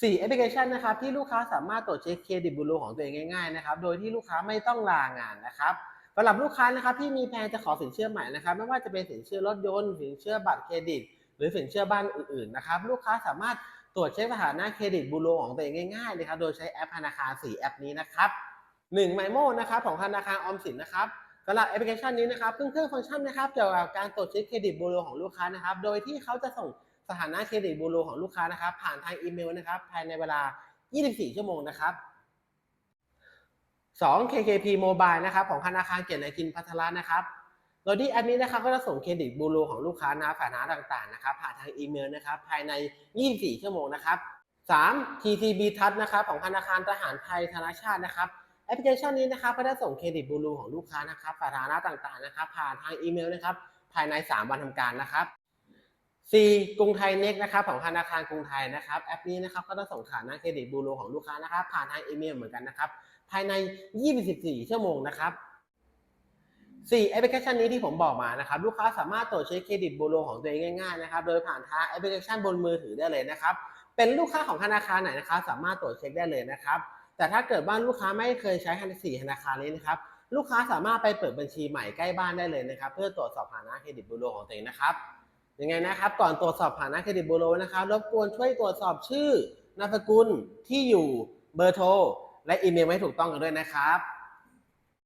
4แอปพลิเคชันนะครับที่ลูกค้าสามารถตรวจเช็คเครดิตบูโรของตัวเองง่ายๆนะครับโดยที่ลูกค้าไม่ต้องลางานนะครับสำหรับลูกค้านะครับที่มีแผนจะขอสินเชื่อใหม่นะครับไม่ว่าจะเป็นสินเชื่อรถยนต์สินเชื่อบัตรเครดิต หรือสินเชื่อบ้านอื่นๆนะครับลูกค้าสามารถตรวจเช็คสถานะเครดิตบูโรของตัวเองง่ายๆเลยครับโดยใช้แอปธนาคาร 4 แอปนี้นะครับ1 m y m o นะครับของธนาคารออมสินนะครับสำหรับแอปพลิเคชันนี้นะครับเพิ่งเพิ่มฟังก์ชันนะครับเกี่ยวกับการตรวจเช็คเครดิตบูโรของลูกค้านะครับโดยที่เขาจะส่ง สถานะเครดิตบูโรของลูกค้านะครับ ผ่านทางอีเมลนะครับ ภายในเวลา 24 ชั่วโมงนะครับ 2 KKP Mobile นะครับ ของธนาคารเกียรตินายกินพัทระนะครับโดยที่แอปนี้นะครับก็จะส่งเครดิตบูโรของลูกค้านะครับสถานะต่างๆนะครับ ผ่านทางอีเมลนะครับ ภายใน 24 ชั่วโมงนะครับ 3 TCB Touch นะครับของธนาคารทหารไทยธนาชาตินะครับแอปพลิเคชันนี้นะครับก็ได้ส่งเครดิตบูโรของลูกค้านะครับสถานะต่างๆนะครับ ผ่านทางอีเมลนะครับ ภายใน 3 วันทำการนะครับ 4กรุงไทยเน็กนะครับของธนาคารกรุงไทยนะครับแอปนี้นะครับก็จะส่งฐานะเครดิตบูโรของลูกค้านะครับผ่านทางอีเมลเหมือนกันนะครับภายใน 24 ชั่วโมงนะครับ4แอปพลิเคชันนี้ที่ผมบอกมานะครับลูกค้าสามารถตรวจเช็คเครดิตบูโรของตัวเองง่ายๆนะครับโดยผ่านทางแอปพลิเคชันบนมือถือได้เลยนะครับเป็นลูกค้าของธนาคารไหนนะครับสามารถตรวจเช็คได้เลยนะครับแต่ถ้าเกิดว่านลูกค้าไม่เคยใช้สี่ธนาคารนี้นะครับลูกค้าสามารถไปเปิดบัญชีใหม่ใกล้บ้านได้เลยนะครับ เพื่อตรวจสอบฐานะเครดิตบูโรของตัวเองนะครับ ยังไงนะครับ ก่อนตรวจสอบฐานะเครดิตบูโรนะครับรบกวนช่วยตรวจสอบชื่อนามสกุลที่อยู่เบอร์โทรและอีเมลให้ถูกต้องกันด้วยนะครับ